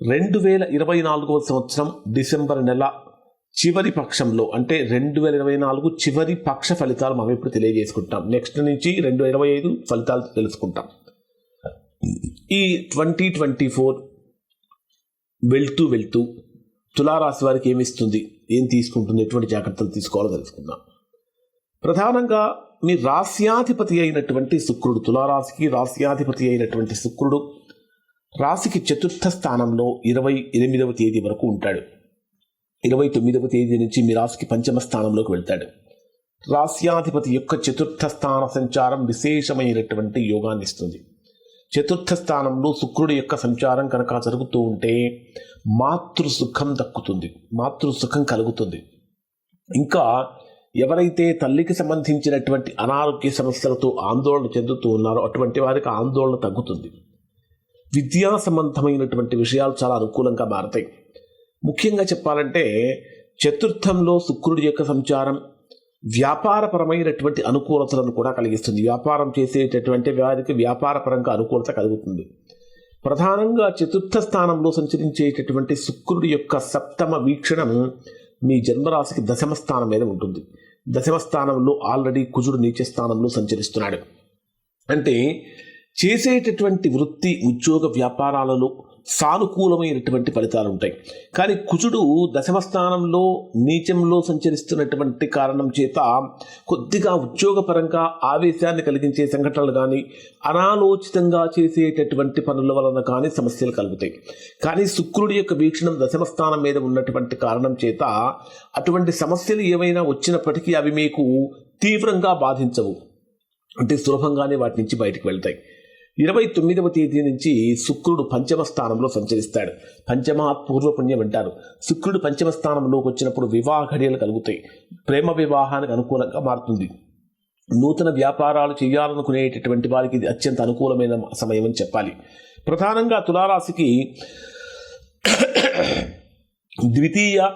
రెండు వేల ఇరవై నాలుగవ సంవత్సరం డిసెంబర్ నెల చివరి పక్షంలో అంటే రెండు వేల ఇరవై నాలుగు చివరి పక్ష ఫలితాలు మనం ఇప్పుడు తెలియజేసుకుంటాం. నెక్స్ట్ నుంచి రెండు ఇరవై ఐదు ఫలితాలు తెలుసుకుంటాం. ఈ ట్వంటీ ట్వంటీ ఫోర్ వెళ్తూ వెళ్తూ తులారాశి వారికి ఏమిస్తుంది? ఏం తీసుకుంటుంది? ఎటువంటి జాగ్రత్తలు తీసుకోవాలో తెలుసుకుందాం. ప్రధానంగా మీ రాస్యాధిపతి అయినటువంటి శుక్రుడు తులారాశికి రాస్యాధిపతి అయినటువంటి శుక్రుడు రాశికి చతుర్థ స్థానంలో ఇరవై ఎనిమిదవ తేదీ వరకు ఉంటాడు. ఇరవై తొమ్మిదవ తేదీ నుంచి మీ రాశికి పంచమ స్థానంలోకి వెళ్తాడు. రాస్యాధిపతి యొక్క చతుర్థ స్థాన సంచారం విశేషమైనటువంటి యోగాన్ని ఇస్తుంది. చతుర్థ స్థానంలో శుక్రుడి యొక్క సంచారం కనుక జరుగుతూ ఉంటే మాతృ సుఖం దక్కుతుంది. మాతృ సుఖం కలుగుతుంది. ఇంకా ఎవరైతే తల్లికి సంబంధించినటువంటి అనారోగ్య సమస్యలతో ఆందోళన చెందుతూ ఉన్నారో అటువంటి వారికి ఆందోళన తగ్గుతుంది. విద్యా సంబంధమైనటువంటి విషయాలు చాలా అనుకూలంగా మారతాయి. ముఖ్యంగా చెప్పాలంటే చతుర్థంలో శుక్రుడి యొక్క సంచారం వ్యాపారపరమైనటువంటి అనుకూలతలను కూడా కలిగిస్తుంది. వ్యాపారం చేసేటటువంటి వారికి వ్యాపారపరంగా అనుకూలత కలుగుతుంది. ప్రధానంగా చతుర్థ స్థానంలో సంచరించేటటువంటి శుక్రుడి యొక్క సప్తమ వీక్షణం మీ జన్మరాశికి దశమ స్థానం మీద ఉంటుంది. దశమ స్థానంలో ఆల్రెడీ కుజుడు నీచ స్థానంలో సంచరిస్తున్నాడు. అంటే చేసేటటువంటి వృత్తి ఉద్యోగ వ్యాపారాలలో సానుకూలమైనటువంటి ఫలితాలు ఉంటాయి. కానీ కుజుడు దశమ స్థానంలో నీచంలో సంచరిస్తున్నటువంటి కారణం చేత కొద్దిగా ఉద్యోగపరంగా ఆవేశాన్ని కలిగించే సంఘటనలు కానీ అనాలోచితంగా చేసేటటువంటి పనుల వలన కానీ సమస్యలు కలుగుతాయి. కానీ శుక్రుడి యొక్క వీక్షణం దశమ స్థానం మీద ఉన్నటువంటి కారణం చేత అటువంటి సమస్యలు ఏవైనా వచ్చినప్పటికీ అవి మీకు తీవ్రంగా బాధించవు. అంటే సులభంగానే వాటి నుంచి బయటకు వెళ్తాయి. ఇరవై తొమ్మిదవ తేదీ నుంచి శుక్రుడు పంచమ స్థానంలో సంచరిస్తాడు. పంచమ పూర్వపుణ్యం అంటారు. శుక్రుడు పంచమ స్థానంలోకి వచ్చినప్పుడు వివాహ ఘడియలు కలుగుతాయి. ప్రేమ వివాహానికి అనుకూలంగా మారుతుంది. నూతన వ్యాపారాలు చేయాలనుకునేటటువంటి వారికి ఇది అత్యంత అనుకూలమైన సమయం అని చెప్పాలి. ప్రధానంగా తులారాశికి ద్వితీయ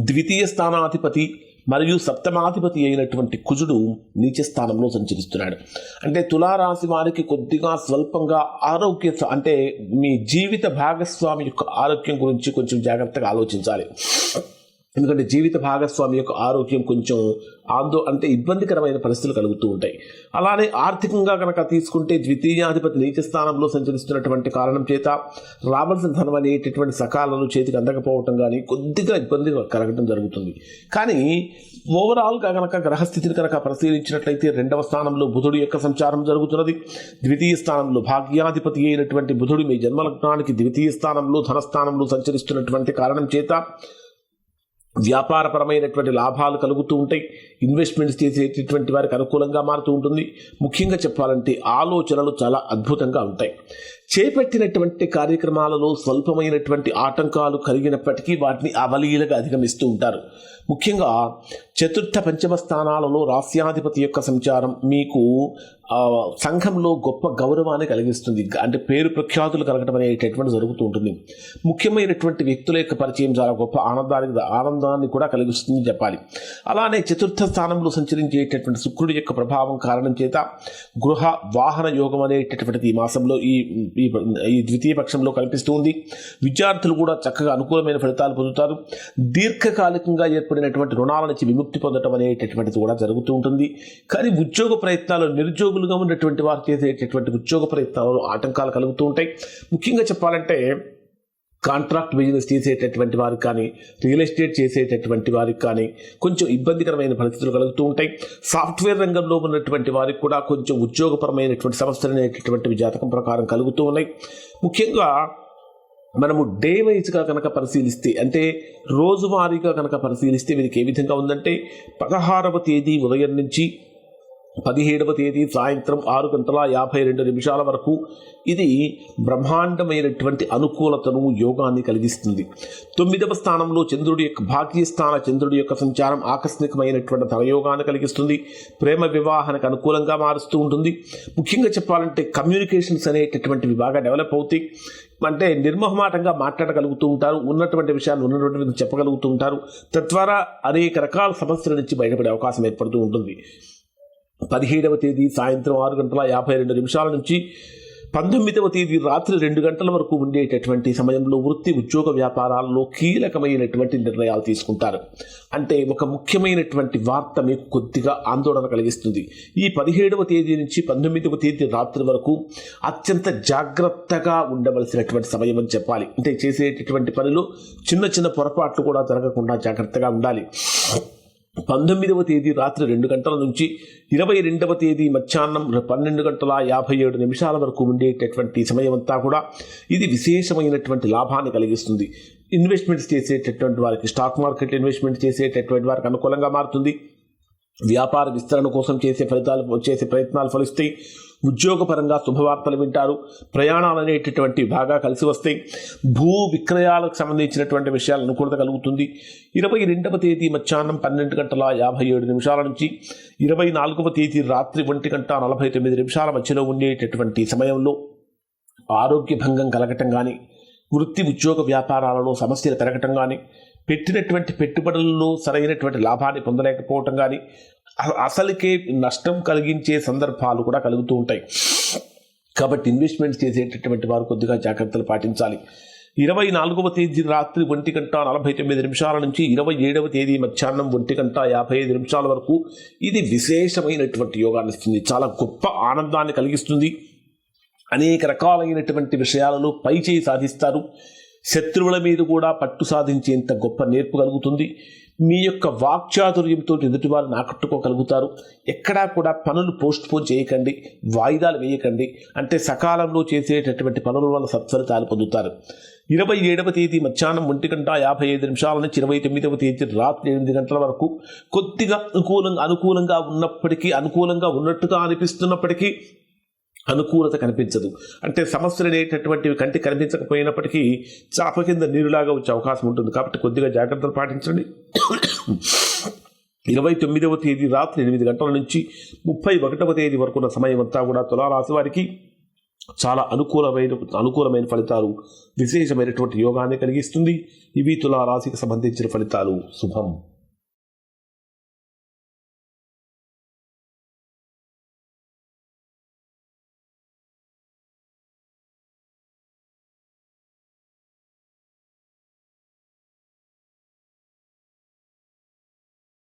ద్వితీయ స్థానాధిపతి మరియు సప్తమాధిపతి అయినటువంటి కుజుడు నీచ స్థానంలో సంచరిస్తున్నాడు. అంటే తులారాశి వారికి కొద్దిగా స్వల్పంగా ఆరోగ్య అంటే మీ జీవిత భాగస్వామి యొక్క ఆరోగ్యం గురించి కొంచెం జాగ్రత్తగా ఆలోచించాలి. ఎందుకంటే జీవిత భాగస్వామి యొక్క ఆరోగ్యం కొంచెం ఆందో అంటే ఇబ్బందికరమైన పరిస్థితులు కలుగుతూ ఉంటాయి. అలానే ఆర్థికంగా కనుక తీసుకుంటే ద్వితీయాధిపతి నీచ స్థానంలో సంచరిస్తున్నటువంటి కారణం చేత రావాల్సిన ధనం అనేటటువంటి సకాలంలో చేతికి అందకపోవటం కానీ కొద్దిగా ఇబ్బంది కలగటం జరుగుతుంది. కానీ ఓవరాల్గా కనుక గ్రహస్థితిని కనుక పరిశీలించినట్లయితే రెండవ స్థానంలో బుధుడు యొక్క సంచారం జరుగుతున్నది. ద్వితీయ స్థానంలో భాగ్యాధిపతి అయినటువంటి బుధుడు మీ జన్మలగ్నానికి ద్వితీయ స్థానంలో ధనస్థానంలో సంచరిస్తున్నటువంటి కారణం చేత వ్యాపారపరమైనటువంటి లాభాలు కలుగుతూ ఉంటాయి. ఇన్వెస్ట్మెంట్స్ చేసేటటువంటి వారికి అనుకూలంగా మారుతూ ఉంటుంది. ముఖ్యంగా చెప్పాలంటే ఆలోచనలు చాలా అద్భుతంగా ఉంటాయి. చేపట్టినటువంటి కార్యక్రమాలలో స్వల్పమైనటువంటి ఆటంకాలు కలిగినప్పటికీ వాటిని అవలీలగా అధిగమిస్తూ ఉంటారు. ముఖ్యంగా చతుర్థ పంచమ స్థానాలలో రాస్యాధిపతి యొక్క సంచారం మీకు సంఘంలో గొప్ప గౌరవాన్ని కలిగిస్తుంది. అంటే పేరు ప్రఖ్యాతులు కలగడం అనేటటువంటి జరుగుతూ ఉంటుంది. ముఖ్యమైనటువంటి వ్యక్తుల యొక్క పరిచయం చాలా గొప్ప ఆనందానికి ఆనందాన్ని కూడా కలిగిస్తుందని చెప్పాలి. అలానే చతుర్థ స్థానంలో సంచరించేటటువంటి శుక్రుడి యొక్క ప్రభావం కారణం చేత గృహ వాహన యోగం అనేటటువంటిది ఈ మాసంలో ఈ ఈ ఈ ద్వితీయ పక్షంలో కనిపిస్తూ ఉంది. విద్యార్థులు కూడా చక్కగా అనుకూలమైన ఫలితాలు పొందుతారు. దీర్ఘకాలికంగా ఏర్పడినటువంటి రుణాల నుంచి విముక్తి పొందడం అనేటటువంటిది కూడా జరుగుతూ ఉంటుంది. కానీ ఉద్యోగ ప్రయత్నాలు నిరుద్యోగులుగా ఉన్నటువంటి వారు చేసేటటువంటి ఉద్యోగ ప్రయత్నాలలో ఆటంకాలు కలుగుతూ ఉంటాయి. ముఖ్యంగా చెప్పాలంటే కాంట్రాక్ట్ బిజినెస్ చేసేటటువంటి వారికి కానీ రియల్ ఎస్టేట్ చేసేటటువంటి వారికి కానీ కొంచెం ఇబ్బందికరమైన పరిస్థితులు కలుగుతూ ఉంటాయి. సాఫ్ట్వేర్ రంగంలో ఉన్నటువంటి వారికి కూడా కొంచెం ఉద్యోగపరమైనటువంటి సమస్యలు అనేటటువంటివి జాతకం ప్రకారం కలుగుతూ ఉన్నాయి. ముఖ్యంగా మనము డే వైజ్గా కనుక పరిశీలిస్తే అంటే రోజువారీగా కనుక పరిశీలిస్తే వీరికి ఏ విధంగా ఉందంటే పదహారవ తేదీ ఉదయం నుంచి పదిహేడవ తేదీ సాయంత్రం ఆరు గంటల యాభై రెండు నిమిషాల వరకు ఇది బ్రహ్మాండమైనటువంటి అనుకూలతను యోగాన్ని కలిగిస్తుంది. తొమ్మిదవ స్థానంలో చంద్రుడి యొక్క భాగ్యస్థాన చంద్రుడి యొక్క సంచారం ఆకస్మికమైనటువంటి ధనయోగాన్ని కలిగిస్తుంది. ప్రేమ వివాహానికి అనుకూలంగా మారుస్తూ ఉంటుంది. ముఖ్యంగా చెప్పాలంటే కమ్యూనికేషన్స్ అనేటటువంటివి బాగా డెవలప్ అవుతాయి. అంటే నిర్మహమాటంగా మాట్లాడగలుగుతూ ఉంటారు. ఉన్నటువంటి విషయాలు ఉన్నటువంటి విధంగా చెప్పగలుగుతూ ఉంటారు. తద్వారా అనేక రకాల సమస్యల నుంచి బయటపడే అవకాశం ఏర్పడుతూ ఉంటుంది. పదిహేడవ తేదీ సాయంత్రం ఆరు గంటల యాభై రెండు నిమిషాల నుంచి పంతొమ్మిదవ తేదీ రాత్రి రెండు గంటల వరకు ఉండేటటువంటి సమయంలో వృత్తి ఉద్యోగ వ్యాపారాల్లో కీలకమైనటువంటి నిర్ణయాలు తీసుకుంటారు. అంటే ఒక ముఖ్యమైనటువంటి వార్త మీకు కొద్దిగా ఆందోళన కలిగిస్తుంది. ఈ పదిహేడవ తేదీ నుంచి పంతొమ్మిదవ తేదీ రాత్రి వరకు అత్యంత జాగ్రత్తగా ఉండవలసినటువంటి సమయం అని చెప్పాలి. అంటే చేసేటటువంటి పనిలో చిన్న చిన్న పొరపాట్లు కూడా జరగకుండా జాగ్రత్తగా ఉండాలి. పంతొమ్మిదవ తేదీ రాత్రి రెండు గంటల నుంచి ఇరవై రెండవ తేదీ మధ్యాహ్నం పన్నెండు గంటల యాభై ఏడు నిమిషాల వరకు ఉండేటటువంటి సమయం అంతా కూడా ఇది విశేషమైనటువంటి లాభాన్ని కలిగిస్తుంది. ఇన్వెస్ట్మెంట్స్ చేసేటటువంటి వారికి స్టాక్ మార్కెట్ ఇన్వెస్ట్మెంట్ చేసేటటువంటి వారికి అనుకూలంగా మారుతుంది. వ్యాపార విస్తరణ కోసం చేసే ఫలితాలు చేసే ప్రయత్నాలు ఫలిస్తాయి ఉద్యోగపరంగా శుభవార్తలు వింటారు. ప్రయాణాలు అనేటటువంటి బాగా కలిసి వస్తాయి భూ విక్రయాలకు సంబంధించినటువంటి విషయాలు అనుకూలత కలుగుతుంది. ఇరవై రెండవ తేదీ మధ్యాహ్నం పన్నెండు గంటల యాభై ఏడు నిమిషాల నుంచి ఇరవై నాలుగవ తేదీ రాత్రి ఒంటి గంట నలభై తొమ్మిది నిమిషాల మధ్యలో ఉండేటటువంటి సమయంలో ఆరోగ్య భంగం కలగటం కానీ వృత్తి ఉద్యోగ వ్యాపారాలలో సమస్యలు పెరగటం కానీ పెట్టినటువంటి పెట్టుబడుల్లో సరైనటువంటి లాభాన్ని పొందలేకపోవటం కానీ అసలుకే నష్టం కలిగించే సందర్భాలు కూడా కలుగుతూ ఉంటాయి. కాబట్టి ఇన్వెస్ట్మెంట్ చేసేటటువంటి వారు కొద్దిగా జాగ్రత్తలు పాటించాలి. ఇరవై నాలుగవ తేదీ రాత్రి ఒంటి గంట నలభై తొమ్మిది నిమిషాల నుంచి ఇరవై ఏడవ తేదీ మధ్యాహ్నం ఒంటి గంట యాభై ఐదు నిమిషాల వరకు ఇది విశేషమైనటువంటి యోగాన్ని ఇస్తుంది. చాలా గొప్ప ఆనందాన్ని కలిగిస్తుంది. అనేక రకాలైనటువంటి విషయాలలో పైచేయి సాధిస్తారు. శత్రువుల మీద కూడా పట్టు సాధించేంత గొప్ప నేర్పు కలుగుతుంది. మీ యొక్క వాక్చాతుర్యంతో ఎదుటివారిని ఆకట్టుకోగలుగుతారు. ఎక్కడా కూడా పనులు పోస్ట్ పోన్ చేయకండి వాయిదాలు వేయకండి. అంటే సకాలంలో చేసేటటువంటి పనుల వల్ల సత్ఫలితాలు పొందుతారు. ఇరవై ఏడవ తేదీ మధ్యాహ్నం ఒంటి గంట యాభై ఐదు నిమిషాల నుంచి ఇరవై తొమ్మిదవ తేదీ రాత్రి ఎనిమిది గంటల వరకు కొద్దిగా అనుకూలంగా అనుకూలంగా ఉన్నప్పటికీ అనుకూలంగా ఉన్నట్టుగా అనిపిస్తున్నప్పటికీ అనుకూలత కనిపించదు. అంటే సమస్యలు అనేటటువంటివి కంటికి కనిపించకపోయినప్పటికీ చాప కింద నీరులాగా వచ్చే అవకాశం ఉంటుంది. కాబట్టి కొద్దిగా జాగ్రత్తలు పాటించండి. ఇరవై తొమ్మిదవ తేదీ రాత్రి ఎనిమిది గంటల నుంచి ముప్పై ఒకటవ తేదీ వరకు ఉన్న సమయం అంతా కూడా తులారాశి వారికి చాలా అనుకూలమైన అనుకూలమైన ఫలితాలు విశేషమైనటువంటి యోగాన్ని కలిగిస్తుంది. ఇవి తులారాశికి సంబంధించిన ఫలితాలు. శుభం.